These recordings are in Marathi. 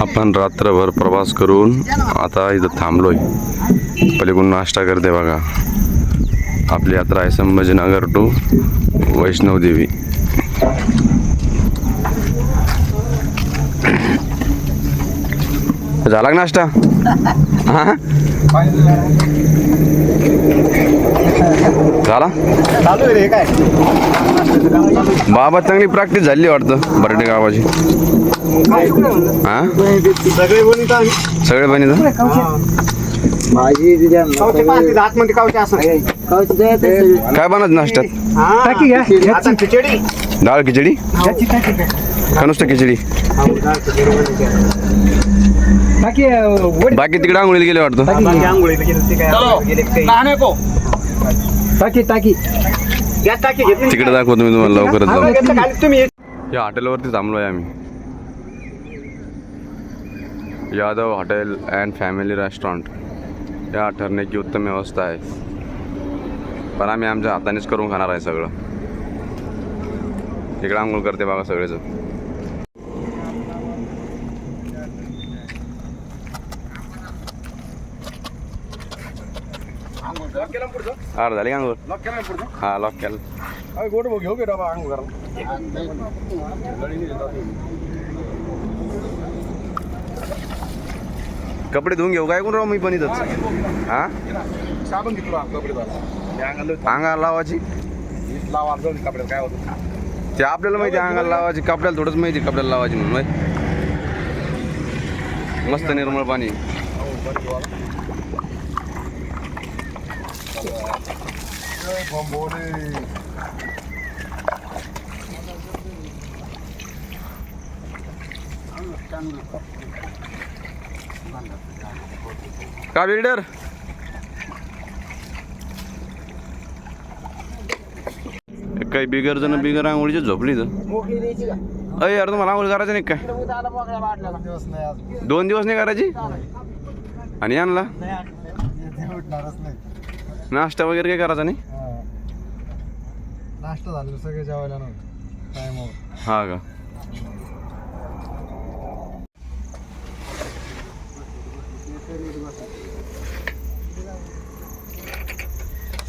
आपण रात्रभर प्रवास करून आता इथं थांबलोय. पलीकडून नाश्ता करते बघा. आपली यात्रा आहे संभाजीनगर टू वैष्णवदेवी झाला का नाश्ता? हा? झाला? बाबा चांगली प्रॅक्टिस झाली वाटतं बर्डे गावाची. हा? सगळे बनित काय बनत नाश्त्यात? हा. खिचडी डाळ खिचडी? का नुसतं खिचडी? बाकी तिकडे आंघोळीला गेले वाटतं. बाकी आंघोळीला गेलं ते काय? गेले काही. टाकी टाकी. गॅस टाकी घेतली. तिकडे दाखवतो मी तुम्हाला लवकरच जाऊन. घेतलं खाली तुम्ही. या हॉटेलवरती थांबलोय आम्ही. Yadav hotel and family restaurant. या ठरण्याची उत्तम व्यवस्था आहे. पण आम्ही आमच्या हातानेच करून खाणार आहे सगळं. इकडे आंघोळ करते बघा सगळेच आर झाली का हा लॉक केलं गोड घेऊ डबा अंघोळ कपडे धुवून घेऊ काय कोण राहू मी पण इथं हा? साबण घेतो कपडे अंगाला लावायची? लावा कपडे काय होतं ते आपल्याला माहिती आहे अंगाला लावायची कपड्याला थोडंच माहिती आहे कपड्याला लावायची म्हणून माहिती मस्त निर्मळ पाणी. का बिल्डर काही बिगर जण बिगर आंघोळीची झोपली तर अय यार तुम्हाला आंघोळ करायचं नाही काय दोन दिवस नाही करायची आणि आणला नाही नाश्ता वगैरे काय करायचा नाही? नाश्ता झालं सगळे जेवायला नव्हतं टायमावर. हा का?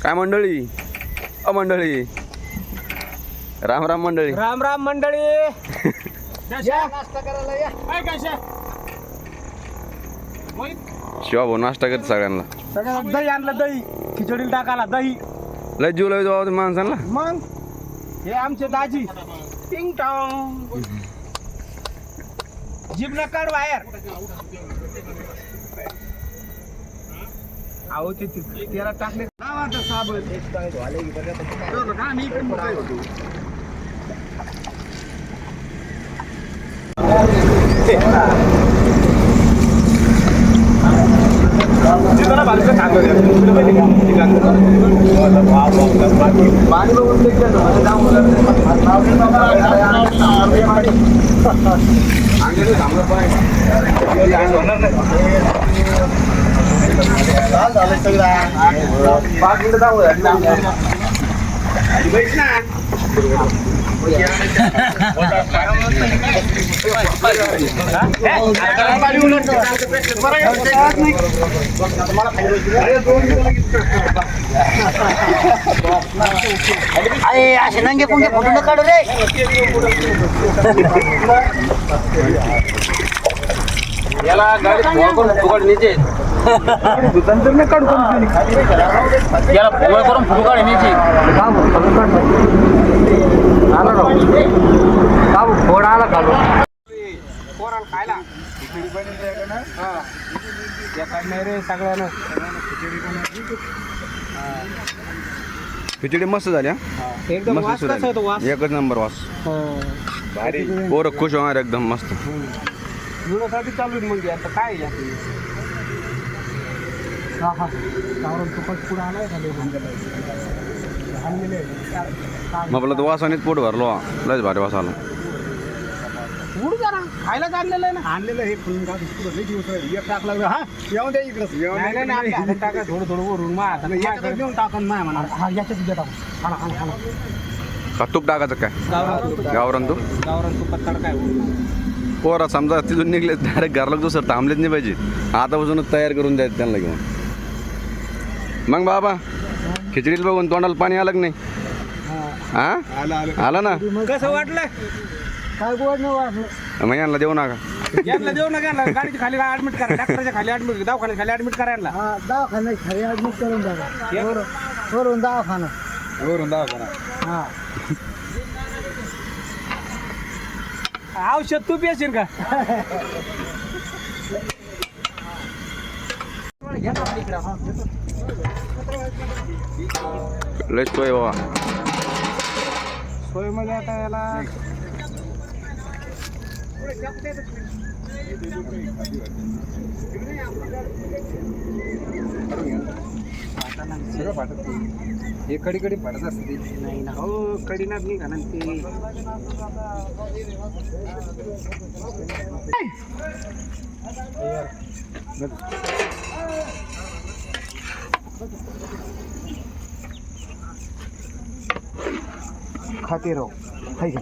काय मंडळी? अ मंडळी. राम राम मंडळी. राम राम मंडळी. या. नाश्ता करायला या. शिवा भाऊ नाश्ता करते सगळ्यांना. सगळ्यांना दही आणलं दही. खिचडीला टाकाला दही. लय जीव बाबा तुम्ही माणसांना. मग? हे आमचे दाजी. टिंग टॉंग. जीभ न काढ बाहेर. अहो ते ते- त्याला टाकले. साबण एक काय झाले की बघा आता काय. का मी इकडे मोकळे होतो अरे असे नंगे कोणते फोटो न काढू रे. याला पोळ करून फोटो काढ आला काढून पोराला खायला सगळ्यांना. खिचडी मस्त झाली हा? एकदम मस्त वास कसा आहे तो वास? झाली. एकच नंबर वास. पोरं खुश होणार एकदम मस्त. चालू आहे म्हणजे आता काय आहे यात? हा हा. गावरान तुपात पुढे आलाय खाली आणलेले आहे. मग आपला तो वासानेच पोट भरलो. हा. लयच भारी वास आला. उड जरा आणलेलं आहे ना. आणलेलं हे फुलून का पुढं लई दिवस. एक टाकला हा येऊन द्या इकडं. येऊन नाही नाही नाही, आपल्या हातात टाका. थोडं थोडं वरून मा आता याच्याकडे देऊन टाकून माय म्हणा. हा याच्यात द्या टाकून खाला खाला खाला का तूप टाकायचं काय? गावरान तूप. गावरान तूप गावरान तुपात पोरा समजा तिथून निघले डायरेक्ट घरला दुसरं थांबलेच नाही पाहिजे. आतापासूनच तयार करून द्यायचं त्यांना घेऊन. मग बाबा खिचडीला बघून तोंडाला पाणी आलं की नाही? हा. आलं आलं. आलं ना? कसं वाटलं? काय गोड नाही वाटलं. मग यांना देऊ नका. यांना देऊ नका यांना. गाडीच्या खाली ऍडमिट करा डॉक्टरच्या खाली ऍडमिट दवाखान्याच्या खाली ऍडमिट करा यांना. हा दवाखान्यात खरी ऍडमिट करून टाका वरून- वरून दवाखाना. वरून दवाखाना. हा. औषध तू पिशील का? लयच तोय बाबा. सोयीमध्ये आता याला सगळं फाटत हे कडी कडी फाटत असते. नाही ना. हो कडीनाच नाही घालून ते. खाते राहू हाय का?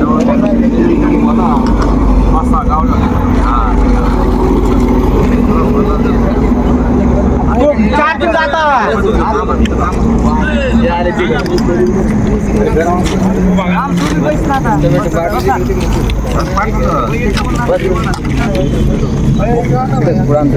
নেতা পুরান